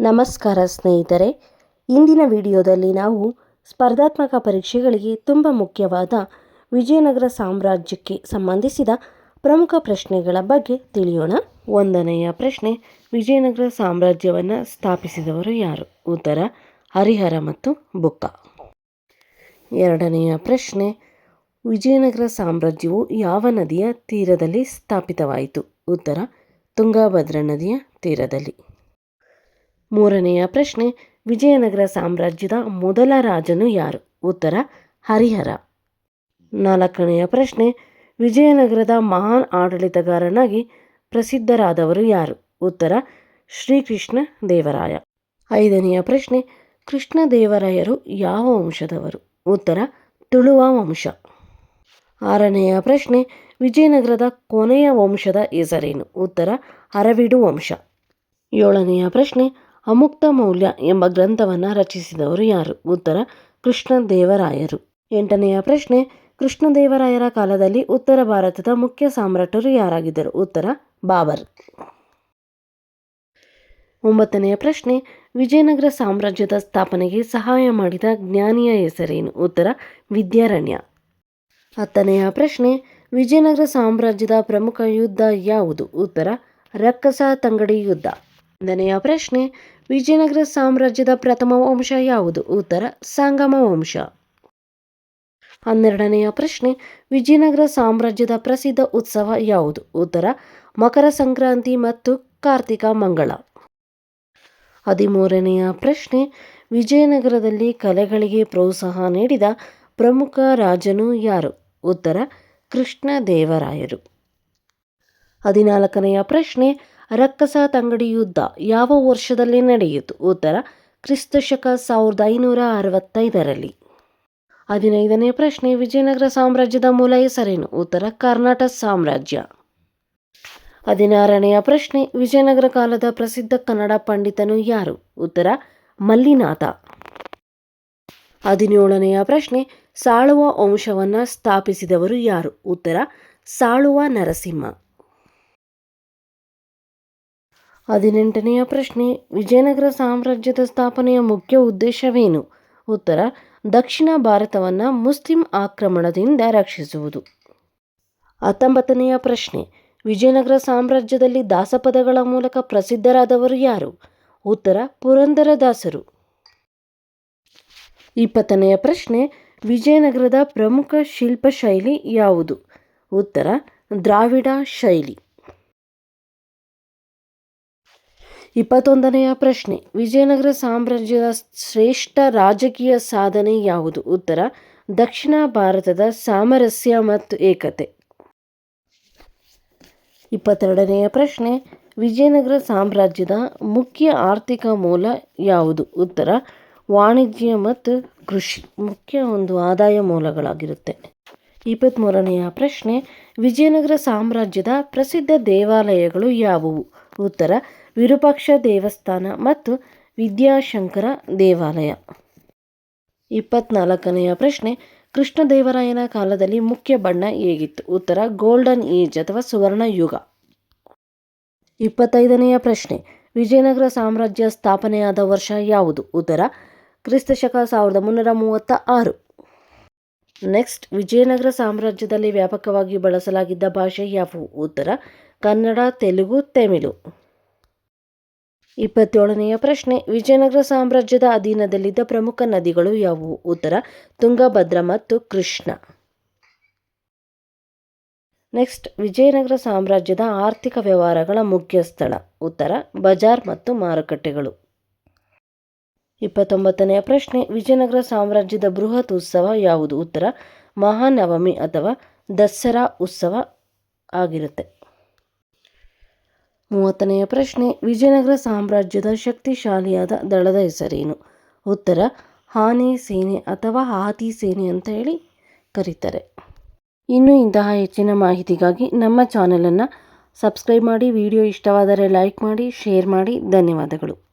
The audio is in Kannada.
ನಮಸ್ಕಾರ ಸ್ನೇಹಿತರೆ. ಇಂದಿನ ವಿಡಿಯೋದಲ್ಲಿ ನಾವು ಸ್ಪರ್ಧಾತ್ಮಕ ಪರೀಕ್ಷೆಗಳಿಗೆ ತುಂಬ ಮುಖ್ಯವಾದ ವಿಜಯನಗರ ಸಾಮ್ರಾಜ್ಯಕ್ಕೆ ಸಂಬಂಧಿಸಿದ ಪ್ರಮುಖ ಪ್ರಶ್ನೆಗಳ ಬಗ್ಗೆ ತಿಳಿಯೋಣ. ಒಂದನೆಯ ಪ್ರಶ್ನೆ, ವಿಜಯನಗರ ಸಾಮ್ರಾಜ್ಯವನ್ನು ಸ್ಥಾಪಿಸಿದವರು ಯಾರು? ಉತ್ತರ, ಹರಿಹರ ಮತ್ತು ಬುಕ್ಕ. ಎರಡನೆಯ ಪ್ರಶ್ನೆ, ವಿಜಯನಗರ ಸಾಮ್ರಾಜ್ಯವು ಯಾವ ನದಿಯ ತೀರದಲ್ಲಿ ಸ್ಥಾಪಿತವಾಯಿತು? ಉತ್ತರ, ತುಂಗಭದ್ರಾ ನದಿಯ ತೀರದಲ್ಲಿ. ಮೂರನೆಯ ಪ್ರಶ್ನೆ, ವಿಜಯನಗರ ಸಾಮ್ರಾಜ್ಯದ ಮೊದಲ ರಾಜನು ಯಾರು? ಉತ್ತರ, ಹರಿಹರ. ನಾಲ್ಕನೆಯ ಪ್ರಶ್ನೆ, ವಿಜಯನಗರದ ಮಹಾನ್ ಆಡಳಿತಗಾರನಾಗಿ ಪ್ರಸಿದ್ಧರಾದವರು ಯಾರು? ಉತ್ತರ, ಶ್ರೀಕೃಷ್ಣ ದೇವರಾಯ. ಐದನೆಯ ಪ್ರಶ್ನೆ ಕೃಷ್ಣದೇವರಾಯರು ಯಾವ ವಂಶದವರು? ಉತ್ತರ, ತುಳುವ ವಂಶ. ಆರನೆಯ ಪ್ರಶ್ನೆ, ವಿಜಯನಗರದ ಕೊನೆಯ ವಂಶದ ಹೆಸರೇನು? ಉತ್ತರ, ಅರವಿಡು ವಂಶ. ಏಳನೆಯ ಪ್ರಶ್ನೆ ಅಮುಕ್ತ ಮೌಲ್ಯ ಎಂಬ ಗ್ರಂಥವನ್ನು ರಚಿಸಿದವರು ಯಾರು? ಉತ್ತರ, ಕೃಷ್ಣದೇವರಾಯರು. ಎಂಟನೆಯ ಪ್ರಶ್ನೆ, ಕೃಷ್ಣದೇವರಾಯರ ಕಾಲದಲ್ಲಿ ಉತ್ತರ ಭಾರತದ ಮುಖ್ಯ ಸಾಮ್ರಾಟರು ಯಾರಾಗಿದ್ದರು? ಉತ್ತರ, ಬಾಬರ್. ಒಂಬತ್ತನೆಯ ಪ್ರಶ್ನೆ, ವಿಜಯನಗರ ಸಾಮ್ರಾಜ್ಯದ ಸ್ಥಾಪನೆಗೆ ಸಹಾಯ ಮಾಡಿದ ಜ್ಞಾನಿಯ ಹೆಸರೇನು? ಉತ್ತರ, ವಿದ್ಯಾರಣ್ಯ. ಹತ್ತನೆಯ ಪ್ರಶ್ನೆ, ವಿಜಯನಗರ ಸಾಮ್ರಾಜ್ಯದ ಪ್ರಮುಖ ಯುದ್ಧ ಯಾವುದು? ಉತ್ತರ, ರಕ್ಕಸ ತಂಗಡಿ ಯುದ್ಧ. ಒಂದನೆಯ ಪ್ರಶ್ನೆ, ವಿಜಯನಗರ ಸಾಮ್ರಾಜ್ಯದ ಪ್ರಥಮ ವಂಶ ಯಾವುದು? ಉತ್ತರ, ಸಂಗಮ ವಂಶ. ಹನ್ನೆರಡನೆಯ ಪ್ರಶ್ನೆ, ವಿಜಯನಗರ ಸಾಮ್ರಾಜ್ಯದ ಪ್ರಸಿದ್ಧ ಉತ್ಸವ ಯಾವುದು? ಉತ್ತರ, ಮಕರ ಸಂಕ್ರಾಂತಿ ಮತ್ತು ಕಾರ್ತಿಕ ಮಂಗಳ. ಹದಿಮೂರನೆಯ ಪ್ರಶ್ನೆ, ವಿಜಯನಗರದಲ್ಲಿ ಕಲೆಗಳಿಗೆ ಪ್ರೋತ್ಸಾಹ ನೀಡಿದ ಪ್ರಮುಖ ರಾಜನು ಯಾರು? ಉತ್ತರ, ಕೃಷ್ಣದೇವರಾಯರು. ಹದಿನಾಲ್ಕನೆಯ ಪ್ರಶ್ನೆ ರಕ್ಕಸ ತಂಗಡಿ ಯುದ್ಧ ಯಾವ ವರ್ಷದಲ್ಲಿ ನಡೆಯಿತು? ಉತ್ತರ, ಕ್ರಿಸ್ತಶಕ ಸಾವಿರದ ಐನೂರ ಅರವತ್ತೈದರಲ್ಲಿ. ಹದಿನೈದನೇ ಪ್ರಶ್ನೆ, ವಿಜಯನಗರ ಸಾಮ್ರಾಜ್ಯದ ಮೂಲ ಹೆಸರೇನು? ಉತ್ತರ, ಕರ್ನಾಟಕ ಸಾಮ್ರಾಜ್ಯ. ಹದಿನಾರನೆಯ ಪ್ರಶ್ನೆ, ವಿಜಯನಗರ ಕಾಲದ ಪ್ರಸಿದ್ಧ ಕನ್ನಡ ಪಂಡಿತನು ಯಾರು? ಉತ್ತರ, ಮಲ್ಲಿನಾಥ. ಹದಿನೇಳನೆಯ ಪ್ರಶ್ನೆ, ಸಾಳುವ ವಂಶವನ್ನು ಸ್ಥಾಪಿಸಿದವರು ಯಾರು? ಉತ್ತರ, ಸಾಳುವ ನರಸಿಂಹ. ಹದಿನೆಂಟನೆಯ ಪ್ರಶ್ನೆ, ವಿಜಯನಗರ ಸಾಮ್ರಾಜ್ಯದ ಸ್ಥಾಪನೆಯ ಮುಖ್ಯ ಉದ್ದೇಶವೇನು? ಉತ್ತರ, ದಕ್ಷಿಣ ಭಾರತವನ್ನು ಮುಸ್ಲಿಂ ಆಕ್ರಮಣದಿಂದ ರಕ್ಷಿಸುವುದು. ಹತ್ತೊಂಬತ್ತನೆಯ ಪ್ರಶ್ನೆ, ವಿಜಯನಗರ ಸಾಮ್ರಾಜ್ಯದಲ್ಲಿ ದಾಸಪದಗಳ ಮೂಲಕ ಪ್ರಸಿದ್ಧರಾದವರು ಯಾರು? ಉತ್ತರ ಪುರಂದರದಾಸರು ಇಪ್ಪತ್ತನೆಯ ಪ್ರಶ್ನೆ, ವಿಜಯನಗರದ ಪ್ರಮುಖ ಶಿಲ್ಪ ಶೈಲಿ ಯಾವುದು? ಉತ್ತರ, ದ್ರಾವಿಡ ಶೈಲಿ. ಇಪ್ಪತ್ತೊಂದನೆಯ ಪ್ರಶ್ನೆ, ವಿಜಯನಗರ ಸಾಮ್ರಾಜ್ಯದ ಶ್ರೇಷ್ಠ ರಾಜಕೀಯ ಸಾಧನೆ ಯಾವುದು? ಉತ್ತರ, ದಕ್ಷಿಣ ಭಾರತದ ಸಾಮರಸ್ಯ ಮತ್ತು ಏಕತೆ. ಇಪ್ಪತ್ತೆರಡನೆಯ ಪ್ರಶ್ನೆ, ವಿಜಯನಗರ ಸಾಮ್ರಾಜ್ಯದ ಮುಖ್ಯ ಆರ್ಥಿಕ ಮೂಲ ಯಾವುದು? ಉತ್ತರ, ವಾಣಿಜ್ಯ ಮತ್ತು ಕೃಷಿ, ಮುಖ್ಯ ಒಂದು ಆದಾಯ ಮೂಲಗಳಾಗಿರುತ್ತೆ. ಇಪ್ಪತ್ತ್ಮೂರನೆಯ ಪ್ರಶ್ನೆ, ವಿಜಯನಗರ ಸಾಮ್ರಾಜ್ಯದ ಪ್ರಸಿದ್ಧ ದೇವಾಲಯಗಳು ಯಾವುವು? ಉತ್ತರ, ವಿರೂಪಾಕ್ಷ ದೇವಸ್ಥಾನ ಮತ್ತು ವಿದ್ಯಾಶಂಕರ ದೇವಾಲಯ. ಇಪ್ಪತ್ನಾಲ್ಕನೆಯ ಪ್ರಶ್ನೆ, ಕೃಷ್ಣದೇವರಾಯನ ಕಾಲದಲ್ಲಿ ಮುಖ್ಯ ಬಣ್ಣ ಹೇಗಿತ್ತು? ಉತ್ತರ, ಗೋಲ್ಡನ್ ಏಜ್ ಅಥವಾ ಸುವರ್ಣ ಯುಗ. ಇಪ್ಪತ್ತೈದನೆಯ ಪ್ರಶ್ನೆ, ವಿಜಯನಗರ ಸಾಮ್ರಾಜ್ಯ ಸ್ಥಾಪನೆಯಾದ ವರ್ಷ ಯಾವುದು? ಉತ್ತರ, ಕ್ರಿಸ್ತಶಕ ಸಾವಿರದ ಮುನ್ನೂರ ಮೂವತ್ತ ಆರು ನೆಕ್ಸ್ಟ್, ವಿಜಯನಗರ ಸಾಮ್ರಾಜ್ಯದಲ್ಲಿ ವ್ಯಾಪಕವಾಗಿ ಬಳಸಲಾಗಿದ್ದ ಭಾಷೆ ಯಾವುವು ಉತ್ತರ ಕನ್ನಡ, ತೆಲುಗು, ತಮಿಳು. ಇಪ್ಪತ್ತೇಳನೆಯ ಪ್ರಶ್ನೆ. ವಿಜಯನಗರ ಸಾಮ್ರಾಜ್ಯದ ಅಧೀನದಲ್ಲಿದ್ದ ಪ್ರಮುಖ ನದಿಗಳು ಯಾವುವು? ಉತ್ತರ, ತುಂಗಭದ್ರ ಮತ್ತು ಕೃಷ್ಣ. ನೆಕ್ಸ್ಟ್, ವಿಜಯನಗರ ಸಾಮ್ರಾಜ್ಯದ ಆರ್ಥಿಕ ವ್ಯವಹಾರಗಳ ಮುಖ್ಯ ಸ್ಥಳ. ಉತ್ತರ, ಬಜಾರ್ ಮತ್ತು ಮಾರುಕಟ್ಟೆಗಳು. ಇಪ್ಪತ್ತೊಂಬತ್ತನೆಯ ಪ್ರಶ್ನೆ. ವಿಜಯನಗರ ಸಾಮ್ರಾಜ್ಯದ ಬೃಹತ್ ಉತ್ಸವ ಯಾವುದು? ಉತ್ತರ, ಮಹಾನವಮಿ ಅಥವಾ ದಸರಾ ಉತ್ಸವ ಆಗಿರುತ್ತೆ. ಮೂವತ್ತನೆಯ ಪ್ರಶ್ನೆ, ವಿಜಯನಗರ ಸಾಮ್ರಾಜ್ಯದ ಶಕ್ತಿಶಾಲಿಯಾದ ದಳದ ಹೆಸರೇನು? ಉತ್ತರ, ಹಾನೆ ಸೇನೆ ಅಥವಾ ಹಾತಿ ಸೇನೆ ಅಂತ ಹೇಳಿ ಕರೀತಾರೆ. ಇನ್ನು ಇಂತಹ ಹೆಚ್ಚಿನ ಮಾಹಿತಿಗಾಗಿ ನಮ್ಮ ಚಾನೆಲನ್ನು ಸಬ್ಸ್ಕ್ರೈಬ್ ಮಾಡಿ, ವಿಡಿಯೋ ಇಷ್ಟವಾದರೆ ಲೈಕ್ ಮಾಡಿ, ಶೇರ್ ಮಾಡಿ. ಧನ್ಯವಾದಗಳು.